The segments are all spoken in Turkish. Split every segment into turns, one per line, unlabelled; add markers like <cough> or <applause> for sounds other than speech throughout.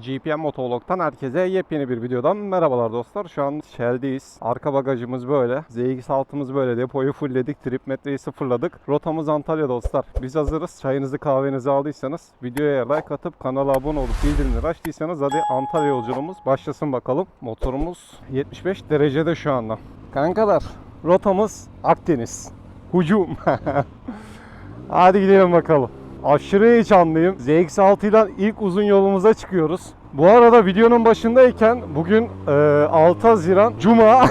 GPM Motovlog'tan herkese yepyeni bir videodan merhabalar dostlar. Şu an Shell'deyiz. Arka bagajımız böyle. ZX6'mız böyle. Depoyu fullledik. Trip metreyi sıfırladık. Rotamız Antalya dostlar. Biz hazırız. Çayınızı kahvenizi aldıysanız videoya like atıp kanala abone olup bildirimleri açtıysanız hadi Antalya yolculuğumuz başlasın bakalım. Motorumuz 75 derecede şu anda. Kankalar rotamız Akdeniz. Hucum. <laughs> Hadi gidelim bakalım. Aşırı heyecanlıyım. ZX6 ile ilk uzun yolumuza çıkıyoruz. Bu arada videonun başındayken bugün e, 6 Haziran Cuma.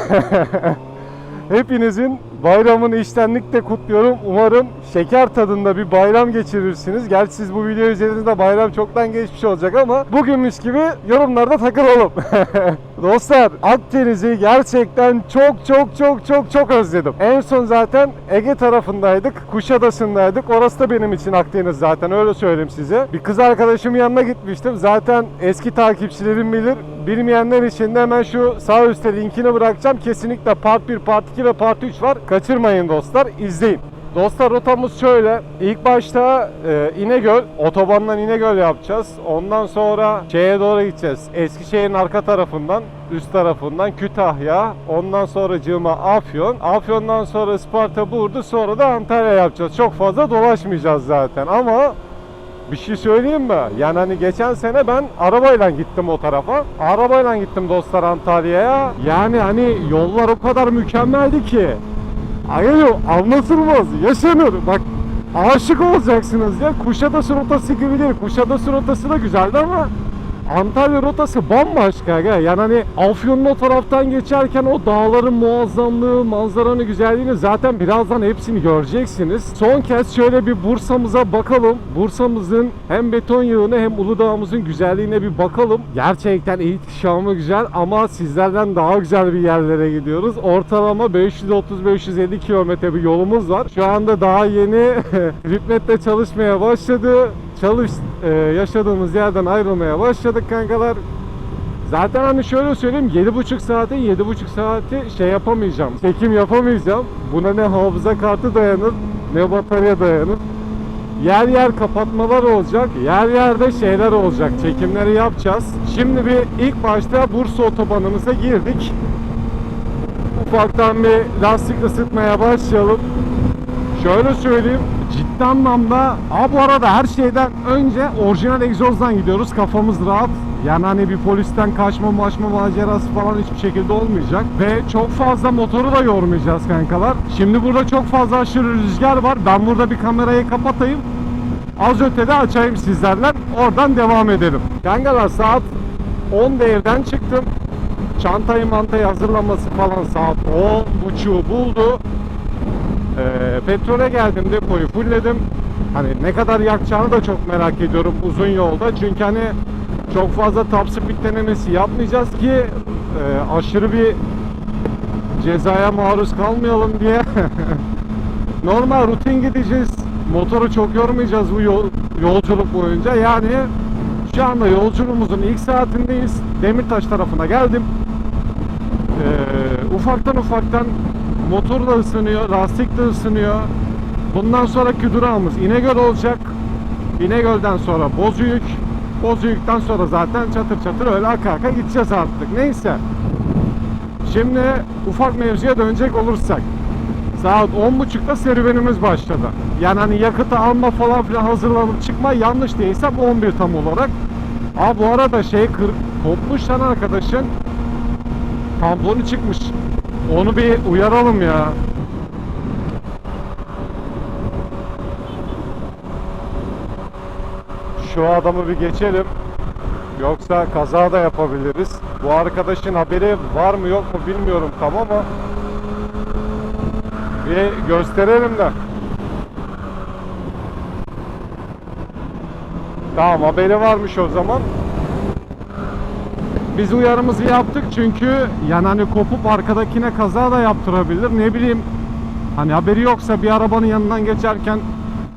<laughs> Hepinizin bayramını içtenlikle kutluyorum. Umarım şeker tadında bir bayram geçirirsiniz. Gerçi siz bu video izlediğinizde bayram çoktan geçmiş olacak ama bugünmüş gibi yorumlarda takılalım. <laughs> Dostlar Akdeniz'i gerçekten çok çok çok çok çok özledim. En son zaten Ege tarafındaydık. Kuşadası'ndaydık. Orası da benim için Akdeniz zaten öyle söyleyeyim size. Bir kız arkadaşımın yanına gitmiştim. Zaten eski takipçilerim bilir. Bilmeyenler için de hemen şu sağ üstte linkini bırakacağım. Kesinlikle part 1, part 2 ve part 3 var. Kaçırmayın dostlar. izleyin. Dostlar rotamız şöyle. İlk başta e, İnegöl, otobandan İnegöl yapacağız. Ondan sonra şeye doğru gideceğiz. Eskişehir'in arka tarafından, üst tarafından Kütahya. Ondan sonra Cığma Afyon. Afyon'dan sonra Isparta, Burdu. Sonra da Antalya yapacağız. Çok fazla dolaşmayacağız zaten ama bir şey söyleyeyim mi? Yani hani geçen sene ben arabayla gittim o tarafa. Arabayla gittim dostlar Antalya'ya. Yani hani yollar o kadar mükemmeldi ki. Hayır anlatılmaz, yaşanır. Bak aşık olacaksınız ya. Kuşadası rotası gibi değil. Kuşadası rotası da güzeldi ama Antalya rotası bambaşka ya. Yani hani Afyon'un o taraftan geçerken o dağların muazzamlığı, manzaranın güzelliğini zaten birazdan hepsini göreceksiniz. Son kez şöyle bir Bursa'mıza bakalım. Bursa'mızın hem beton yığını hem Uludağ'ımızın güzelliğine bir bakalım. Gerçekten ihtişamı güzel ama sizlerden daha güzel bir yerlere gidiyoruz. Ortalama 530-550 kilometre bir yolumuz var. Şu anda daha yeni <laughs> Ripmet'te çalışmaya başladı. Çalış e, yaşadığımız yerden ayrılmaya başladık kankalar. Zaten hani şöyle söyleyeyim 7,5 saate 7,5 saati şey yapamayacağım. Çekim yapamayacağım. Buna ne hafıza kartı dayanır ne batarya dayanır. Yer yer kapatmalar olacak. Yer yerde şeyler olacak. Çekimleri yapacağız. Şimdi bir ilk başta Bursa otobanımıza girdik. Ufaktan bir lastik ısıtmaya başlayalım. Şöyle söyleyeyim ciddi anlamda Aa bu arada her şeyden önce orijinal egzozdan gidiyoruz. Kafamız rahat. Yani hani bir polisten kaçma maçma macerası falan hiçbir şekilde olmayacak. Ve çok fazla motoru da yormayacağız kankalar. Şimdi burada çok fazla aşırı rüzgar var. Ben burada bir kamerayı kapatayım. Az ötede açayım sizlerle. Oradan devam edelim. Kankalar saat 10 evden çıktım. Çantayı mantayı hazırlaması falan saat 10 buçuğu buldu ee, petrole geldim depoyu fullledim. Hani ne kadar yakacağını da çok merak ediyorum uzun yolda. Çünkü hani çok fazla top speed denemesi yapmayacağız ki e, aşırı bir cezaya maruz kalmayalım diye. <laughs> Normal rutin gideceğiz. Motoru çok yormayacağız bu yol, yolculuk boyunca. Yani şu anda yolculuğumuzun ilk saatindeyiz. Demirtaş tarafına geldim. Ee, ufaktan ufaktan motor da ısınıyor, lastik de ısınıyor. Bundan sonraki durağımız İnegöl olacak. İnegöl'den sonra Bozüyük. Bozüyük'ten sonra zaten çatır çatır öyle aka aka gideceğiz artık. Neyse. Şimdi ufak mevzuya dönecek olursak. Saat 10.30'da serüvenimiz başladı. Yani hani yakıtı alma falan filan hazırlanıp çıkma yanlış değilsem 11 tam olarak. Aa bu arada şey kır, kopmuş lan arkadaşın. Tamponu çıkmış. Onu bir uyaralım ya. Şu adamı bir geçelim. Yoksa kaza da yapabiliriz. Bu arkadaşın haberi var mı yok mu bilmiyorum tam ama bir gösterelim de. Tamam haberi varmış o zaman. Biz uyarımızı yaptık çünkü yani hani kopup arkadakine kaza da yaptırabilir. Ne bileyim hani haberi yoksa bir arabanın yanından geçerken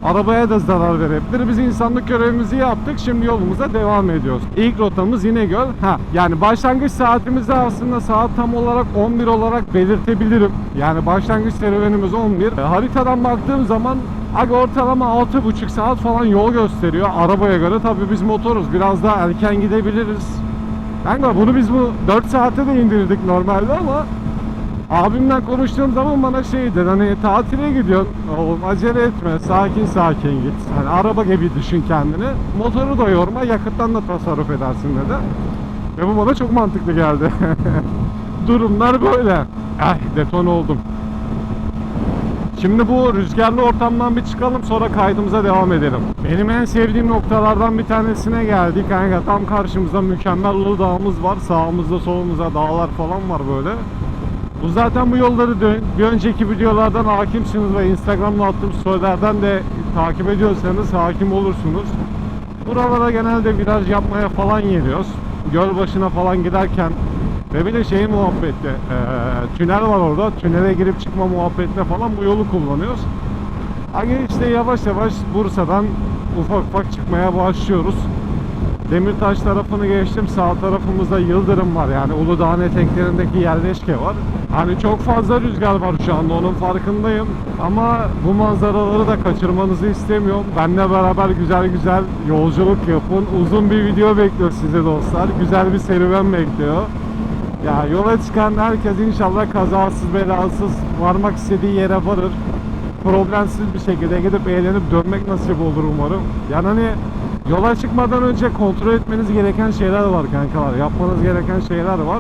Arabaya da zarar verebilir. Biz insanlık görevimizi yaptık. Şimdi yolumuza devam ediyoruz. İlk rotamız İnegöl. Ha, yani başlangıç saatimizi aslında saat tam olarak 11 olarak belirtebilirim. Yani başlangıç serüvenimiz 11. E, haritadan baktığım zaman Aga ortalama 6,5 saat falan yol gösteriyor arabaya göre. Tabii biz motoruz. Biraz daha erken gidebiliriz. Kanka bunu biz bu 4 saate de indirdik normalde ama abimle konuştuğum zaman bana şey dedi hani tatile gidiyorsun oğlum acele etme sakin sakin git. Hani araba gibi düşün kendini. Motoru da yorma yakıttan da tasarruf edersin dedi. Ve bu bana çok mantıklı geldi. <laughs> Durumlar böyle. Ay deton oldum. Şimdi bu rüzgarlı ortamdan bir çıkalım sonra kaydımıza devam edelim. Benim en sevdiğim noktalardan bir tanesine geldik. Kanka tam karşımızda mükemmel Ulu Dağımız var. Sağımızda solumuzda dağlar falan var böyle. Bu zaten bu yolları dön- bir önceki videolardan hakimsiniz ve Instagram'da attığım storylerden de takip ediyorsanız hakim olursunuz. Buralara genelde viraj yapmaya falan geliyoruz. Göl başına falan giderken ve bir de şey muhabbeti, eee, tünel var orada. Tünele girip çıkma muhabbetine falan bu yolu kullanıyoruz. Hani işte yavaş yavaş Bursa'dan ufak ufak çıkmaya başlıyoruz. Demirtaş tarafını geçtim. Sağ tarafımızda Yıldırım var. Yani Uludağ'ın eteklerindeki yerleşke var. Hani çok fazla rüzgar var şu anda onun farkındayım. Ama bu manzaraları da kaçırmanızı istemiyorum. Benle beraber güzel güzel yolculuk yapın. Uzun bir video bekliyor sizi dostlar. Güzel bir serüven bekliyor. Ya yola çıkan herkes inşallah kazasız belasız varmak istediği yere varır. Problemsiz bir şekilde gidip eğlenip dönmek nasip olur umarım. Yani hani yola çıkmadan önce kontrol etmeniz gereken şeyler var kankalar. Yapmanız gereken şeyler var.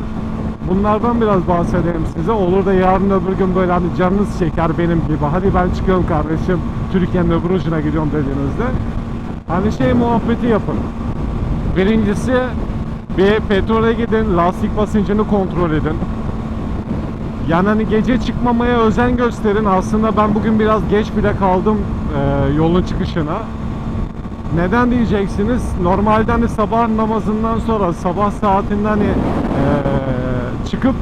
Bunlardan biraz bahsedeyim size. Olur da yarın öbür gün böyle hani canınız çeker benim gibi. Hadi ben çıkıyorum kardeşim. Türkiye'nin öbür ucuna gidiyorum dediğinizde. Hani şey muhabbeti yapın. Birincisi bir petrole gidin, lastik basıncını kontrol edin. Yani hani gece çıkmamaya özen gösterin. Aslında ben bugün biraz geç bile kaldım e, yolun çıkışına. Neden diyeceksiniz? Normalde hani sabah namazından sonra sabah saatinden hani e, çıkıp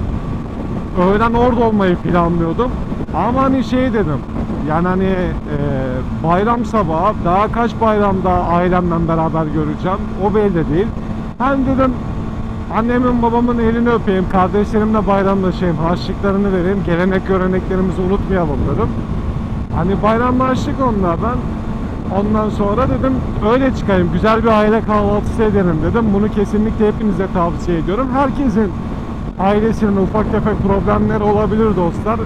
öğlen orada olmayı planlıyordum. Ama hani şey dedim. Yani hani e, bayram sabahı daha kaç bayramda ailemle beraber göreceğim. O belli değil. Hem dedim annemin babamın elini öpeyim. Kardeşlerimle bayramlaşayım. Harçlıklarını vereyim. Gelenek göreneklerimizi unutmayalım dedim. Hani bayramlaştık onlardan. Ondan sonra dedim öyle çıkayım. Güzel bir aile kahvaltısı edelim dedim. Bunu kesinlikle hepinize tavsiye ediyorum. Herkesin ailesinin ufak tefek problemleri olabilir dostlar.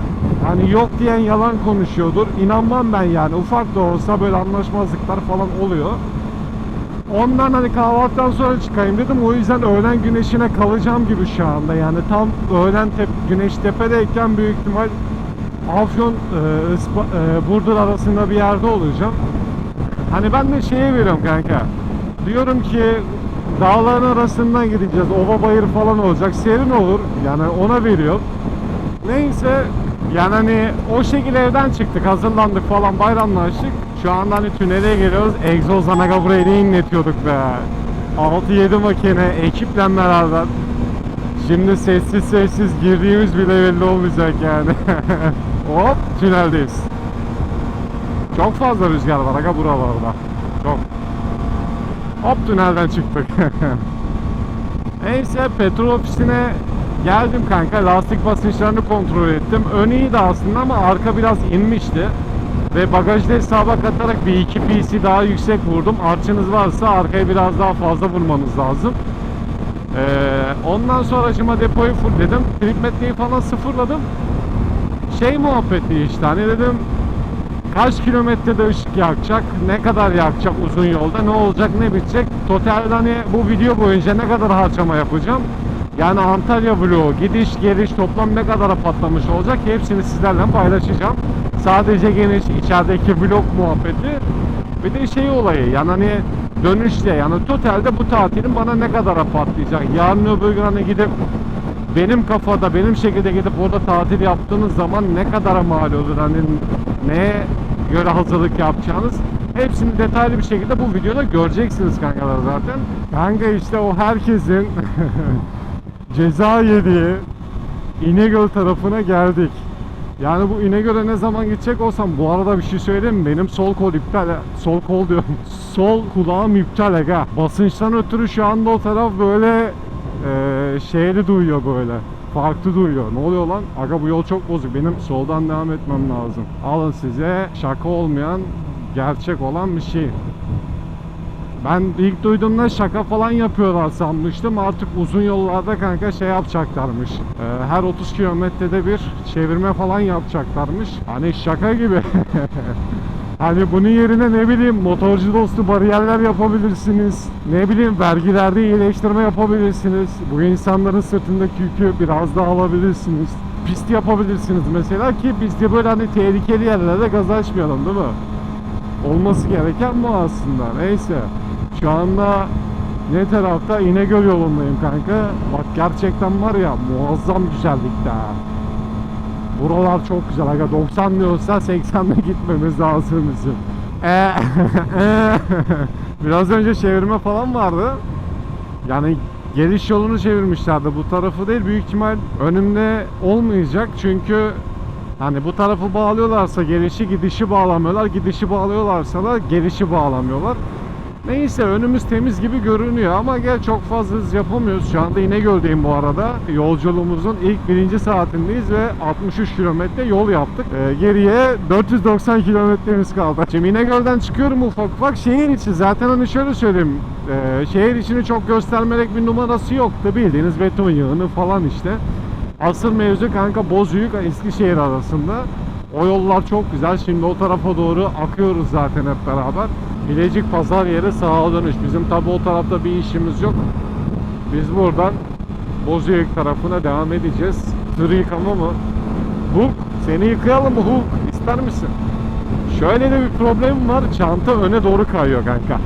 Hani yok diyen yalan konuşuyordur. İnanmam ben yani. Ufak da olsa böyle anlaşmazlıklar falan oluyor. Ondan hani kahvaltıdan sonra çıkayım dedim. O yüzden öğlen güneşine kalacağım gibi şu anda. Yani tam öğlen tep güneş tepedeyken büyük ihtimal Afyon e, e, Burdur arasında bir yerde olacağım. Hani ben de şeye veriyorum kanka. Diyorum ki dağların arasından gideceğiz. Ova bayır falan olacak. Serin olur. Yani ona veriyorum. Neyse yani hani o şekilde evden çıktık. Hazırlandık falan bayramlaştık. Şu anda hani tünele geliyoruz. Burayı ne inletiyorduk be. 6-7 makine ekiple beraber. Şimdi sessiz sessiz girdiğimiz bile belli olmayacak yani. <laughs> Hop tüneldeyiz. Çok fazla rüzgar var aga buralarda. Çok. Hop tünelden çıktık. <laughs> Neyse petrol ofisine geldim kanka. Lastik basınçlarını kontrol ettim. Ön iyiydi aslında ama arka biraz inmişti. Ve bagajda hesaba katarak bir iki PC daha yüksek vurdum. Arçınız varsa arkaya biraz daha fazla vurmanız lazım. Ee, ondan sonra acıma depoyu fullledim. Trip metreyi falan sıfırladım. Şey muhabbeti işte hani dedim kaç kilometrede ışık yakacak, ne kadar yakacak uzun yolda, ne olacak, ne bitecek. Totalde hani bu video boyunca ne kadar harcama yapacağım. Yani Antalya vlogu, gidiş geliş toplam ne kadara patlamış olacak hepsini sizlerle paylaşacağım. Sadece geniş içerideki vlog muhabbeti. Bir de şey olayı yani hani dönüşte yani totalde bu tatilin bana ne kadara patlayacak. Yarın öbür gün hani gidip benim kafada benim şekilde gidip orada tatil yaptığınız zaman ne kadara mal olur hani neye göre hazırlık yapacağınız hepsini detaylı bir şekilde bu videoda göreceksiniz kankalar zaten. Kanka işte o herkesin <laughs> ceza yediği İnegöl tarafına geldik. Yani bu İnegöl'e ne zaman gidecek olsam bu arada bir şey söyleyeyim? Benim sol kol iptal. Sol kol diyorum. <laughs> sol kulağım iptal aga. Basınçtan ötürü şu anda o taraf böyle eee şeyli duyuyor böyle. Farklı duyuyor. Ne oluyor lan? Aga bu yol çok bozuk. Benim soldan devam etmem lazım. Alın size şaka olmayan gerçek olan bir şey. Ben ilk duyduğumda şaka falan yapıyorlar sanmıştım. Artık uzun yollarda kanka şey yapacaklarmış. Ee, her 30 kilometrede bir çevirme falan yapacaklarmış. Hani şaka gibi. <laughs> hani bunun yerine ne bileyim motorcu dostu bariyerler yapabilirsiniz. Ne bileyim vergilerde iyileştirme yapabilirsiniz. Bu insanların sırtındaki yükü biraz daha alabilirsiniz. Pist yapabilirsiniz mesela ki biz de böyle hani tehlikeli yerlerde gaz açmayalım değil mi? olması gereken bu aslında. Neyse. Şu anda ne tarafta? İnegöl yolundayım kanka. Bak gerçekten var ya muazzam güzellikte. Buralar çok güzel. Aga 90 diyorsa 80'de gitmemiz lazım bizim. Ee, <laughs> Biraz önce çevirme falan vardı. Yani geliş yolunu çevirmişlerdi. Bu tarafı değil büyük ihtimal önümde olmayacak. Çünkü Hani bu tarafı bağlıyorlarsa gelişi gidişi bağlamıyorlar. Gidişi bağlıyorlarsa da gelişi bağlamıyorlar. Neyse önümüz temiz gibi görünüyor ama gel çok fazla hız yapamıyoruz. Şu anda İnegöl'deyim bu arada. Yolculuğumuzun ilk birinci saatindeyiz ve 63 kilometre yol yaptık. Ee, geriye 490 kilometremiz kaldı. Şimdi İnegöl'den çıkıyorum ufak ufak. Şehir içi zaten hani şöyle söyleyeyim. Ee, şehir içini çok göstermelik bir numarası yoktu. Bildiğiniz beton yığını falan işte. Asıl mevzu kanka Bozüyük Eskişehir arasında. O yollar çok güzel. Şimdi o tarafa doğru akıyoruz zaten hep beraber. Bilecik pazar yeri sağa dönüş. Bizim tabi o tarafta bir işimiz yok. Biz buradan Bozüyük tarafına devam edeceğiz. Tır yıkama mı? Hulk seni yıkayalım mı Hulk? İster misin? Şöyle de bir problem var. Çanta öne doğru kayıyor kanka.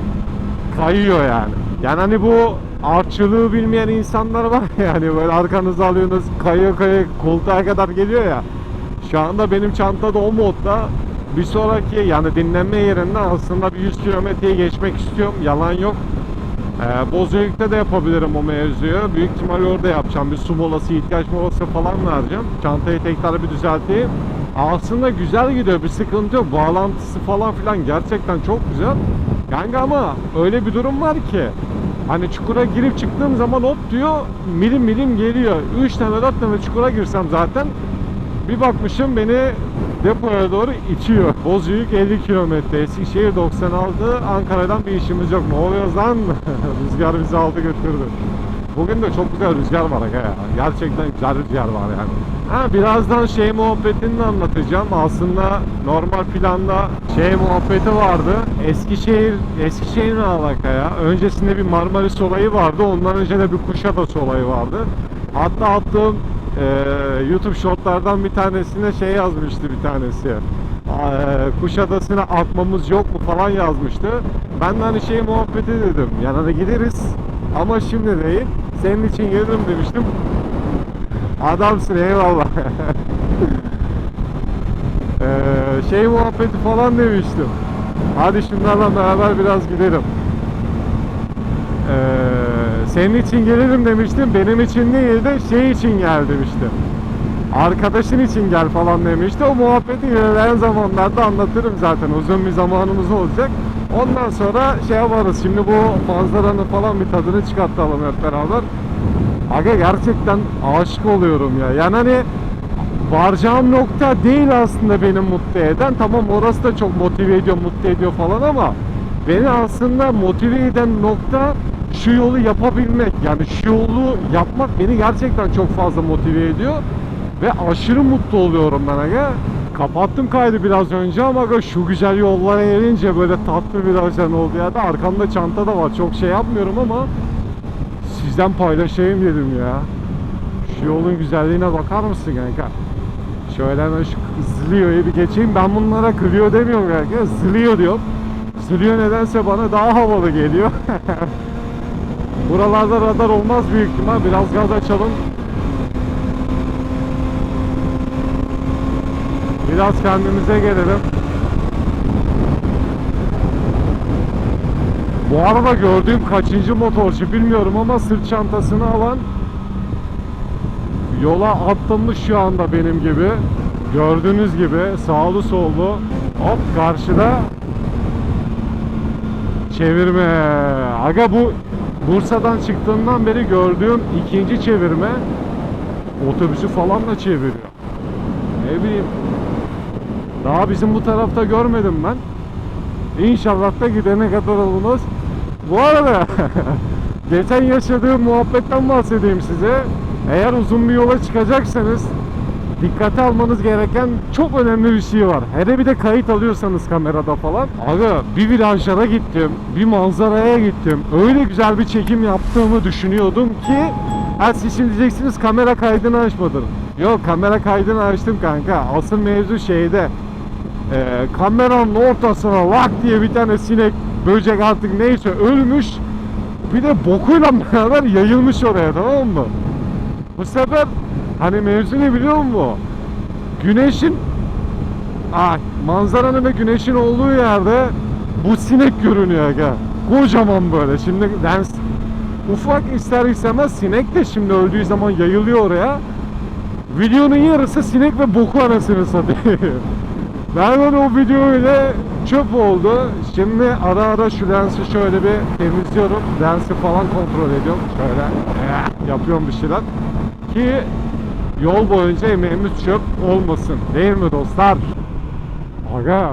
Kayıyor yani. Yani hani bu artçılığı bilmeyen insanlar var ya yani böyle arkanıza alıyorsunuz kayıyor kayıyor koltuğa kadar geliyor ya. Şu anda benim çantada o modda bir sonraki yani dinlenme yerinde aslında bir 100 kilometreyi geçmek istiyorum. Yalan yok. Ee, Bozüyük'te de yapabilirim o mevzuyu. Büyük ihtimal orada yapacağım. Bir su molası, ihtiyaç molası falan vereceğim. Çantayı tekrar bir düzelteyim. Aslında güzel gidiyor. Bir sıkıntı yok. Bağlantısı falan filan gerçekten çok güzel. Kanka ama öyle bir durum var ki Hani çukura girip çıktığım zaman hop diyor milim milim geliyor. 3 tane 4 tane çukura girsem zaten bir bakmışım beni depoya doğru itiyor. Bozüyük 50 kilometre, Eskişehir 96, Ankara'dan bir işimiz yok. Ne oluyor lan? <laughs> rüzgar bizi aldı götürdü. Bugün de çok güzel rüzgar var ya. Gerçekten güzel rüzgar var yani. Ha birazdan şey muhabbetini anlatacağım. Aslında normal planda şey muhabbeti vardı. Eskişehir, Eskişehir ne alaka ya? Öncesinde bir Marmaris olayı vardı. Ondan önce de bir Kuşadası olayı vardı. Hatta attığım e, YouTube shortlardan bir tanesine şey yazmıştı bir tanesi. Kuşadası'na atmamız yok mu falan yazmıştı. Ben de hani şey muhabbeti dedim. Yani hani gideriz ama şimdi değil. Senin için gelirim demiştim. Adamsın eyvallah. <laughs> ee, şey muhabbeti falan demiştim. Hadi şunlarla beraber biraz gidelim. Ee, senin için gelirim demiştim. Benim için değil de şey için gel demiştim. Arkadaşın için gel falan demişti. O muhabbeti ilerleyen zamanlarda anlatırım zaten. Uzun bir zamanımız olacak. Ondan sonra şey yaparız. Şimdi bu manzaranın falan bir tadını çıkartalım hep beraber. Aga gerçekten aşık oluyorum ya. Yani hani varacağım nokta değil aslında benim mutlu eden. Tamam orası da çok motive ediyor, mutlu ediyor falan ama beni aslında motive eden nokta şu yolu yapabilmek. Yani şu yolu yapmak beni gerçekten çok fazla motive ediyor. Ve aşırı mutlu oluyorum ben aga. Kapattım kaydı biraz önce ama aga şu güzel yollara erince böyle tatlı bir ajan oldu ya da arkamda çanta da var. Çok şey yapmıyorum ama sizden paylaşayım dedim ya. Şu yolun güzelliğine bakar mısın kanka? Şöyle hemen şu Zlio'yu bir geçeyim. Ben bunlara Clio demiyorum kanka. Zlio diyorum. Zlio nedense bana daha havalı geliyor. <laughs> Buralarda radar olmaz büyük ihtimal. Biraz gaz açalım. Biraz kendimize gelelim. Bu arada gördüğüm kaçıncı motorcu bilmiyorum ama sırt çantasını alan yola atlamış şu anda benim gibi. Gördüğünüz gibi sağlı sollu hop karşıda çevirme. Aga bu Bursa'dan çıktığından beri gördüğüm ikinci çevirme otobüsü falan da çeviriyor. Ne bileyim. Daha bizim bu tarafta görmedim ben. İnşallah da gidene kadar olmaz. Bu arada <laughs> geçen yaşadığım muhabbetten bahsedeyim size. Eğer uzun bir yola çıkacaksanız dikkate almanız gereken çok önemli bir şey var. Hele bir de kayıt alıyorsanız kamerada falan. Aga bir virajlara gittim, bir manzaraya gittim. Öyle güzel bir çekim yaptığımı düşünüyordum ki Ha siz şimdi diyeceksiniz kamera kaydını açmadın. Yok kamera kaydını açtım kanka. Asıl mevzu şeyde. Ee, kameranın ortasına lak diye bir tane sinek, böcek artık neyse ölmüş. Bir de bokuyla <laughs> beraber yayılmış oraya tamam mı? Bu sefer hani mevzu ne biliyor musun? Güneşin ah, manzaranın ve güneşin olduğu yerde bu sinek görünüyor aga. Kocaman böyle. Şimdi ben ufak ister istemez sinek de şimdi öldüğü zaman yayılıyor oraya. Videonun yarısı sinek ve boku anasını satayım. <laughs> Ben böyle o video ile çöp oldu. Şimdi ara ara şu lensi şöyle bir temizliyorum. Lensi falan kontrol ediyorum. Şöyle eh, yapıyorum bir şeyler. Ki yol boyunca emeğimiz çöp olmasın. Değil mi dostlar? Aga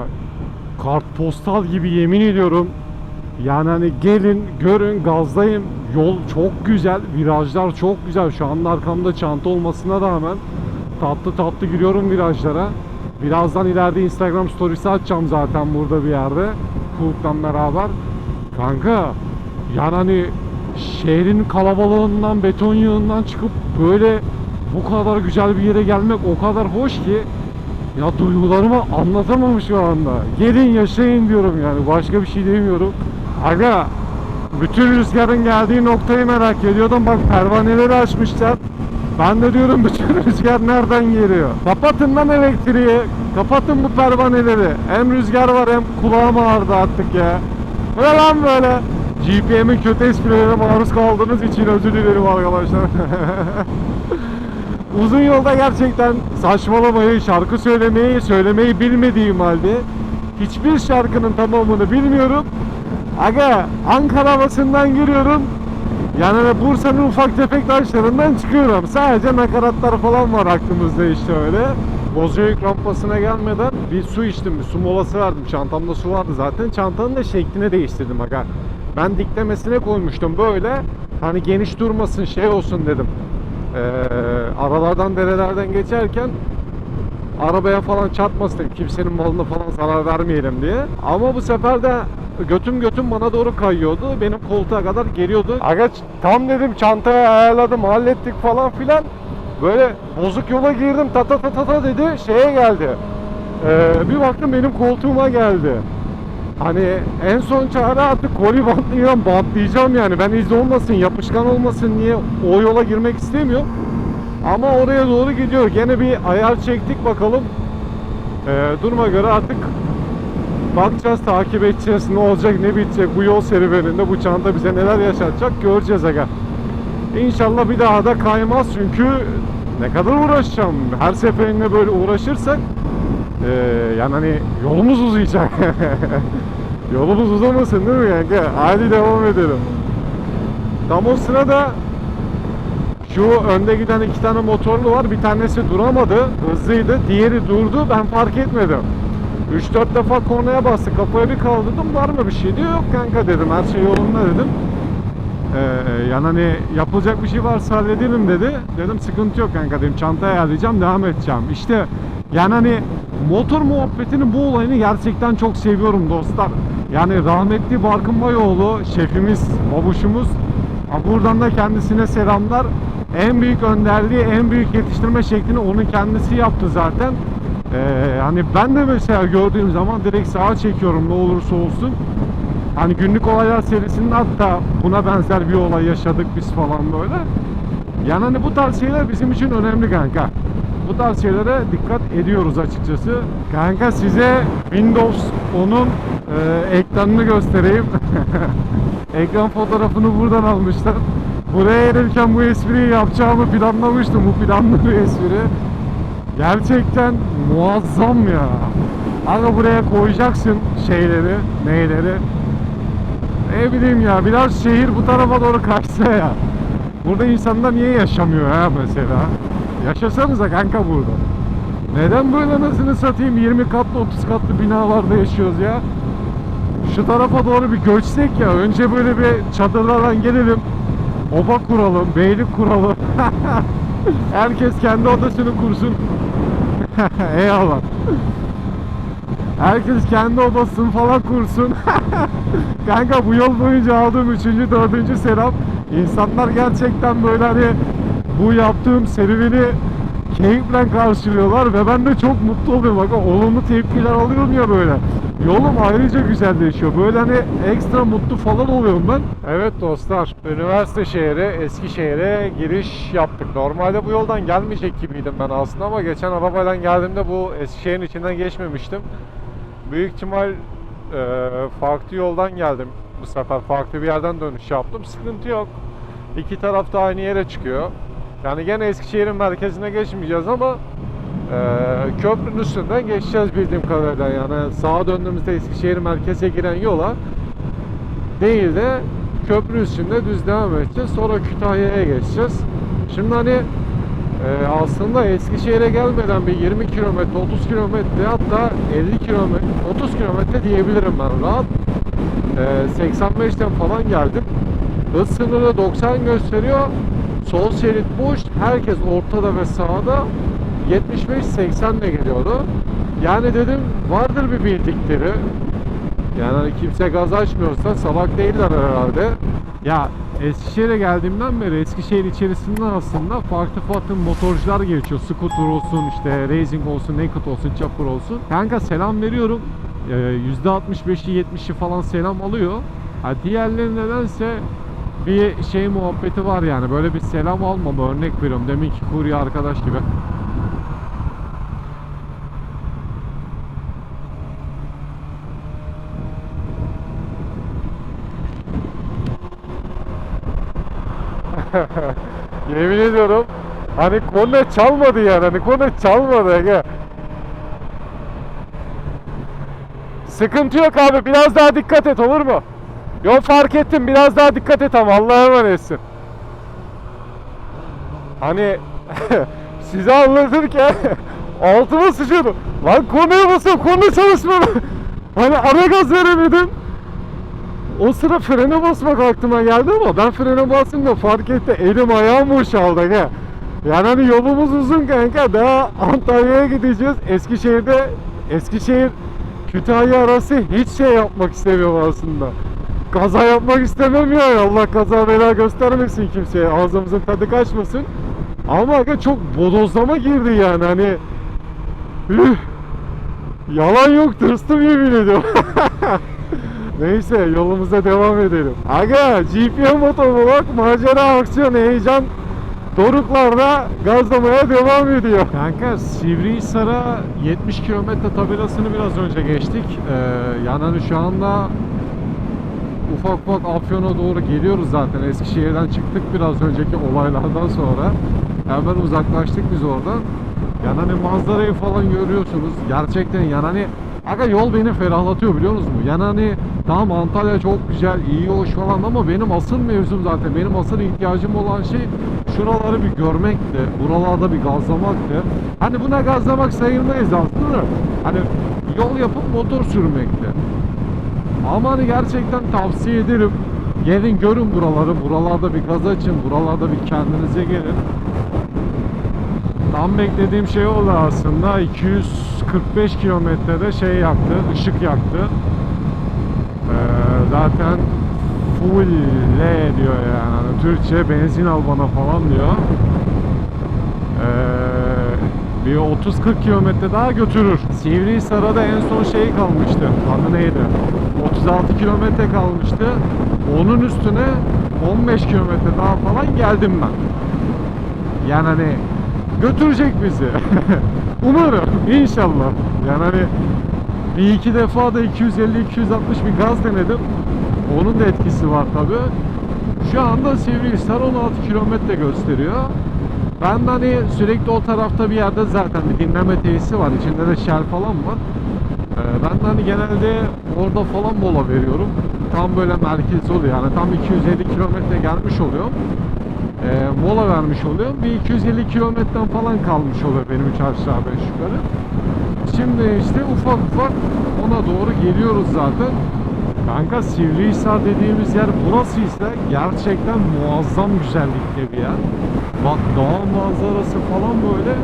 kartpostal gibi yemin ediyorum. Yani hani gelin görün gazdayım. Yol çok güzel. Virajlar çok güzel. Şu anda arkamda çanta olmasına rağmen tatlı tatlı giriyorum virajlara. Birazdan ileride Instagram storiesi açacağım zaten burada bir yerde. Kuluk'la beraber. Kanka yani hani şehrin kalabalığından beton yığından çıkıp böyle bu kadar güzel bir yere gelmek o kadar hoş ki ya duygularımı anlatamam şu anda. Gelin yaşayın diyorum yani. Başka bir şey demiyorum. Aga bütün rüzgarın geldiği noktayı merak ediyordum. Bak pervaneleri açmışlar. Ben de diyorum bütün <laughs> rüzgar nereden geliyor? Kapatın lan elektriği. Kapatın bu pervaneleri. Hem rüzgar var hem kulağım ağrıdı artık ya. Ne lan böyle? GPM'in kötü esprilerine maruz kaldığınız için özür dilerim arkadaşlar. <laughs> Uzun yolda gerçekten saçmalamayı, şarkı söylemeyi, söylemeyi bilmediğim halde hiçbir şarkının tamamını bilmiyorum. Aga Ankara havasından giriyorum. Yani Bursa'nın ufak tefek taşlarından çıkıyorum. Sadece nakaratlar falan var aklımızda işte öyle. Bozüyük rampasına gelmeden bir su içtim, bir su molası verdim. Çantamda su vardı zaten. Çantanın da şeklini değiştirdim aga. Ben diklemesine koymuştum böyle. Hani geniş durmasın şey olsun dedim. Ee, aralardan derelerden geçerken arabaya falan çarpmasın kimsenin malına falan zarar vermeyelim diye. Ama bu sefer de götüm götüm bana doğru kayıyordu. Benim koltuğa kadar geliyordu. Aga tam dedim çantaya ayarladım hallettik falan filan. Böyle bozuk yola girdim ta ta ta ta ta dedi şeye geldi. Ee, bir baktım benim koltuğuma geldi. Hani en son çare artık koli bantlayacağım, bantlayacağım yani. Ben iz olmasın, yapışkan olmasın diye o yola girmek istemiyorum. Ama oraya doğru gidiyor. Gene bir ayar çektik bakalım. Ee, duruma göre artık bakacağız, takip edeceğiz. Ne olacak, ne bitecek bu yol serüveninde bu çanta bize neler yaşatacak göreceğiz aga. İnşallah bir daha da kaymaz çünkü ne kadar uğraşacağım. Her seferinde böyle uğraşırsak ee, yani hani yolumuz uzayacak. <laughs> yolumuz uzamasın değil mi kanka? Hadi devam edelim. Tam o sırada şu önde giden iki tane motorlu var. Bir tanesi duramadı. Hızlıydı. Diğeri durdu. Ben fark etmedim. 3-4 defa kornaya bastı. Kafaya bir kaldırdım. Var mı bir şey diyor. Yok kanka dedim. Her şey yolunda dedim. Ee, yani hani yapılacak bir şey varsa halledelim dedi. Dedim sıkıntı yok kanka dedim. Çantaya ayarlayacağım devam edeceğim. İşte yani hani motor muhabbetinin bu olayını gerçekten çok seviyorum dostlar. Yani rahmetli Barkın Bayoğlu şefimiz, babuşumuz. Buradan da kendisine selamlar. En büyük önderliği, en büyük yetiştirme şeklini onun kendisi yaptı zaten. Ee, hani ben de mesela gördüğüm zaman direkt sağa çekiyorum ne olursa olsun. Hani günlük olaylar serisinde hatta buna benzer bir olay yaşadık biz falan böyle. Yani hani bu tarz şeyler bizim için önemli kanka. Bu tarz şeylere dikkat ediyoruz açıkçası. Kanka size Windows 10'un e, ekranını göstereyim. <laughs> Ekran fotoğrafını buradan almışlar. Buraya gelirken bu espriyi yapacağımı planlamıştım. Bu planlı bir espri. Gerçekten muazzam ya. Aga buraya koyacaksın şeyleri, neyleri. Ne bileyim ya biraz şehir bu tarafa doğru kaçsa ya. Burada insanlar niye yaşamıyor ha mesela? Yaşasanıza kanka burada. Neden böyle nasıl satayım 20 katlı 30 katlı binalarda yaşıyoruz ya? Şu tarafa doğru bir göçsek ya. Önce böyle bir çadırlardan gelelim. Oba kuralım, beylik kuralım. <laughs> Herkes kendi odasını kursun. <laughs> Eyvallah. Herkes kendi odasını falan kursun. <laughs> Kanka bu yol boyunca aldığım 3. 4. selam. İnsanlar gerçekten böyle hani bu yaptığım serüveni keyifle karşılıyorlar ve ben de çok mutlu oluyorum. Bak olumlu tepkiler alıyorum ya böyle. Yolum ayrıca güzelleşiyor. Böyle hani ekstra mutlu falan oluyorum ben. Evet dostlar, üniversite şehri Eskişehir'e giriş yaptık. Normalde bu yoldan gelmeyecek gibiydim ben aslında ama geçen arabayla geldiğimde bu Eskişehir'in içinden geçmemiştim. Büyük ihtimal e, farklı yoldan geldim bu sefer. Farklı bir yerden dönüş yaptım. Sıkıntı yok. İki taraf da aynı yere çıkıyor. Yani gene Eskişehir'in merkezine geçmeyeceğiz ama e, köprünün üstünden geçeceğiz bildiğim kadarıyla. Yani sağa döndüğümüzde Eskişehir merkeze giren yola değil de köprü üstünde düz devam edeceğiz. Sonra Kütahya'ya geçeceğiz. Şimdi hani e, aslında Eskişehir'e gelmeden bir 20 kilometre, 30 kilometre hatta 50 kilometre, 30 kilometre diyebilirim ben rahat. E, 85'ten falan geldim. Hız sınırı 90 gösteriyor. Sol şerit boş. Herkes ortada ve sağda 75-80 ile geliyordu. Yani dedim vardır bir bildikleri. Yani hani kimse gaz açmıyorsa salak değiller herhalde. Ya Eskişehir'e geldiğimden beri Eskişehir içerisinden aslında farklı farklı motorcular geçiyor. Scooter olsun, işte racing olsun, naked olsun, chopper olsun. Kanka selam veriyorum. Ee, %65'i 70'i falan selam alıyor. Ha, diğerleri nedense bir şey muhabbeti var yani. Böyle bir selam almama örnek veriyorum. Deminki kurye arkadaş gibi. <laughs> Yemin ediyorum hani kone çalmadı yani hani kone çalmadı Ege. Sıkıntı yok abi biraz daha dikkat et olur mu? Yol fark ettim biraz daha dikkat et ama Allah'a emanetsin. Hani <laughs> size anlatırken <laughs> altıma sıçradım. Lan konuya basıyorum konu çalışmadı. <laughs> Hani ara gaz veremedim. O sıra frene basmak aklıma geldi ama ben frene bastım da fark etti elim ayağım boşaldı ha. Yani hani yolumuz uzun kanka daha Antalya'ya gideceğiz. Eskişehir'de Eskişehir Kütahya arası hiç şey yapmak istemiyorum aslında. Kaza yapmak istemem ya Allah kaza bela göstermesin kimseye ağzımızın tadı kaçmasın. Ama aga çok bodozlama girdi yani hani Üh! Yalan yok tırstım yemin ediyorum. <laughs> Neyse yolumuza devam edelim. Aga GPM motoru bak macera aksiyon heyecan doruklarda gazlamaya devam ediyor. Kanka Sivrihisar'a 70 kilometre tabelasını biraz önce geçtik. Ee, yani hani şu anda ufak ufak Afyon'a doğru geliyoruz zaten. Eskişehir'den çıktık biraz önceki olaylardan sonra. Hemen uzaklaştık biz oradan. Yani hani manzarayı falan görüyorsunuz. Gerçekten yani hani Aga yol beni ferahlatıyor biliyor musunuz? Yani hani tamam Antalya çok güzel, iyi hoş falan ama benim asıl mevzum zaten, benim asıl ihtiyacım olan şey şuraları bir görmekti, buralarda bir gazlamaktı. Hani buna gazlamak sayılmayız aslında. Hani yol yapıp motor sürmekti. Ama hani gerçekten tavsiye ederim. Gelin görün buraları, buralarda bir gaz açın, buralarda bir kendinize gelin. Tam beklediğim şey oldu aslında. 245 kilometrede şey yaktı, ışık yaktı. Ee, zaten full L diyor yani. Hani Türkçe benzin al bana falan diyor. Ee, bir 30-40 kilometre daha götürür. Sivrihisar'a da en son şey kalmıştı. Adı neydi? 36 kilometre kalmıştı. Onun üstüne 15 kilometre daha falan geldim ben. Yani hani götürecek bizi. <laughs> Umarım inşallah. Yani hani bir iki defa da 250-260 bir gaz denedim. Onun da etkisi var tabi. Şu anda Sivrihisar 16 kilometre gösteriyor. Ben de hani sürekli o tarafta bir yerde zaten bir dinleme tesisi var. İçinde de Shell falan var. Ee, ben de hani genelde orada falan mola veriyorum. Tam böyle merkez oluyor. Yani tam 250 kilometre gelmiş oluyorum. Ee, mola vermiş oluyorum. Bir 250 kilometreden falan kalmış oluyor benim 3 aşağı 5 yukarı. Şimdi işte ufak ufak ona doğru geliyoruz zaten. Kanka Sivrihisar dediğimiz yer burası ise gerçekten muazzam güzellikte bir yer. Bak dağ manzarası falan böyle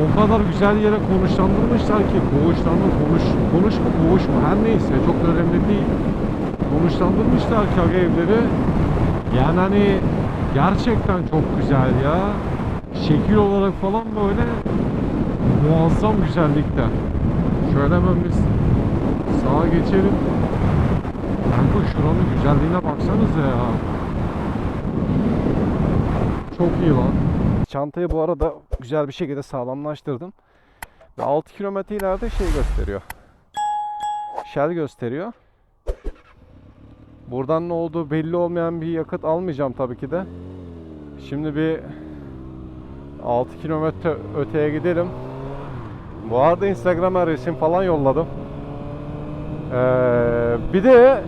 o kadar güzel yere konuşlandırmışlar ki koğuşlarını konuş, konuş mu koğuş mu her neyse çok önemli değil. Konuşlandırmışlar ki aga evleri. Yani hani gerçekten çok güzel ya. Şekil olarak falan böyle muazzam güzellikte. Şöyle hemen biz sağa geçelim. Kanka şuranın güzelliğine baksanıza ya. Çok iyi lan. Çantayı bu arada güzel bir şekilde sağlamlaştırdım. Ve 6 kilometre ileride şey gösteriyor. Shell gösteriyor. Buradan ne olduğu belli olmayan bir yakıt almayacağım tabii ki de. Şimdi bir 6 kilometre öteye gidelim. Bu arada Instagram'a resim falan yolladım. Ee, bir de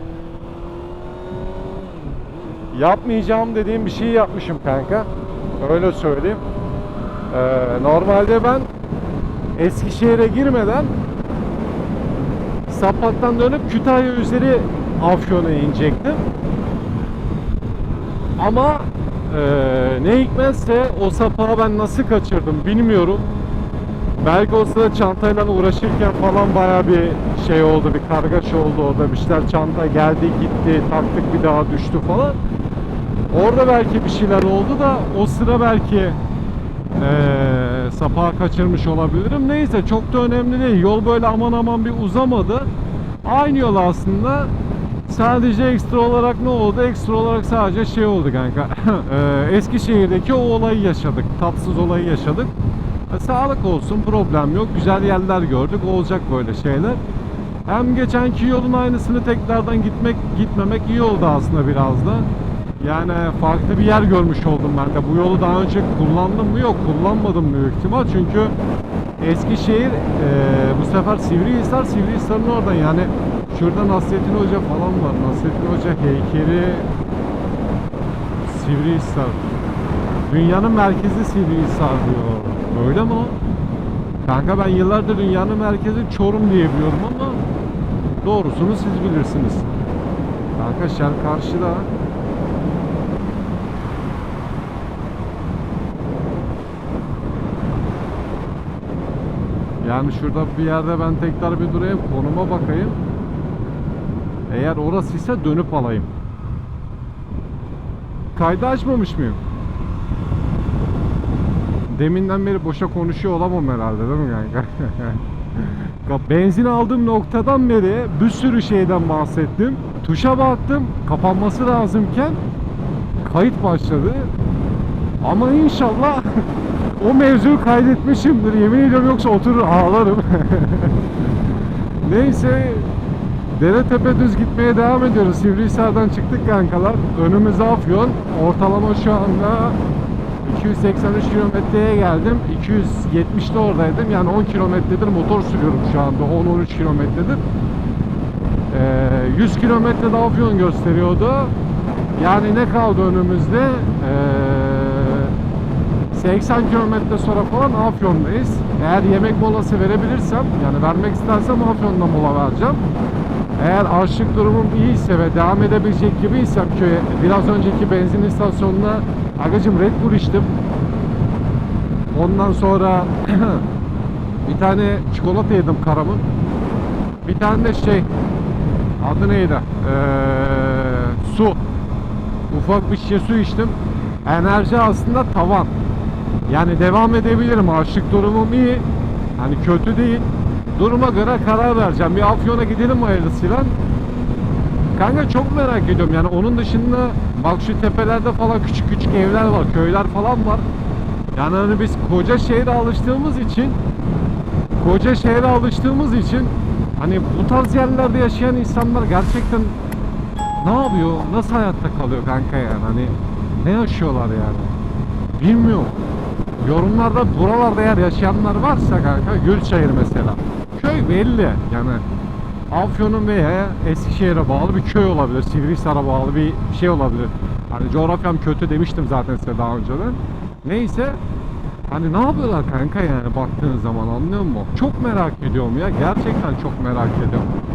yapmayacağım dediğim bir şey yapmışım kanka. Öyle söyleyeyim. Ee, normalde ben Eskişehir'e girmeden Sapak'tan dönüp Kütahya üzeri Afyon'a inecektim. Ama eee, ne hikmetse o sapağı ben nasıl kaçırdım bilmiyorum. Belki o sırada çantayla uğraşırken falan baya bir şey oldu, bir kargaşa oldu orada. Bir şeyler çanta geldi gitti, taktık bir daha düştü falan. Orada belki bir şeyler oldu da o sıra belki eee sapağı kaçırmış olabilirim. Neyse çok da önemli değil. Yol böyle aman aman bir uzamadı. Aynı yol aslında. Sadece ekstra olarak ne oldu? Ekstra olarak sadece şey oldu kanka. Eee, <laughs> Eskişehir'deki o olayı yaşadık. Tatsız olayı yaşadık. E, sağlık olsun problem yok. Güzel yerler gördük. Olacak böyle şeyler. Hem geçenki yolun aynısını tekrardan gitmek gitmemek iyi oldu aslında biraz da. Yani farklı bir yer görmüş oldum ben de. Bu yolu daha önce kullandım mı? Yok kullanmadım büyük ihtimal. Çünkü Eskişehir eee, bu sefer Sivrihisar, Sivrihisar'ın oradan yani şurada Nasrettin Hoca falan var. Nasrettin Hoca heykeli Sivrihisar. Dünyanın merkezi Sivrihisar diyor. Öyle mi o? Kanka ben yıllardır dünyanın merkezi Çorum diye biliyorum ama doğrusunu siz bilirsiniz. Kanka şer karşıda. Yani şurada bir yerde ben tekrar bir durayım, konuma bakayım. Eğer orasıysa dönüp alayım. Kaydı açmamış mıyım? Deminden beri boşa konuşuyor olamam herhalde değil mi kanka? <laughs> Ka- Benzin aldığım noktadan beri bir sürü şeyden bahsettim. Tuşa baktım, kapanması lazımken kayıt başladı. Ama inşallah <laughs> o mevzuyu kaydetmişimdir. Yemin ediyorum yoksa oturur ağlarım. <laughs> Neyse Dere tepe düz gitmeye devam ediyoruz. Sivrihisar'dan çıktık kankalar. Önümüz Afyon. Ortalama şu anda 283 kilometreye geldim. 270'de oradaydım. Yani 10 kilometredir motor sürüyorum şu anda. 10-13 kilometredir. Ee, 100 kilometrede Afyon gösteriyordu. Yani ne kaldı önümüzde? Ee, 80 kilometre sonra falan Afyon'dayız. Eğer yemek molası verebilirsem, yani vermek istersem Afyon'da mola vereceğim. Eğer açlık durumum iyiyse ve devam edebilecek gibiysem köye, biraz önceki benzin istasyonuna agacım Red Bull içtim. Ondan sonra <clears throat> bir tane çikolata yedim karamın. Bir tane de şey, adı neydi? Ee, su. Ufak bir şişe su içtim. Enerji aslında tavan. Yani devam edebilirim. Açlık durumum iyi. Hani kötü değil. Duruma göre karar vereceğim. Bir Afyon'a gidelim hayırlısıyla. Kanka çok merak ediyorum. Yani onun dışında bak şu tepelerde falan küçük küçük evler var. Köyler falan var. Yani hani biz koca şehre alıştığımız için koca şehre alıştığımız için hani bu tarz yerlerde yaşayan insanlar gerçekten ne yapıyor? Nasıl hayatta kalıyor kanka yani? Hani ne yaşıyorlar yani? Bilmiyorum.
Yorumlarda buralarda eğer yaşayanlar varsa kanka Gülçayır mesela. Köy belli yani. Afyon'un veya Eskişehir'e bağlı bir köy olabilir. Sivrihisar'a bağlı bir şey olabilir. Hani coğrafyam kötü demiştim zaten size daha önceden. Neyse Hani ne yapıyorlar kanka yani baktığın zaman anlıyor musun? Çok merak ediyorum ya. Gerçekten çok merak ediyorum.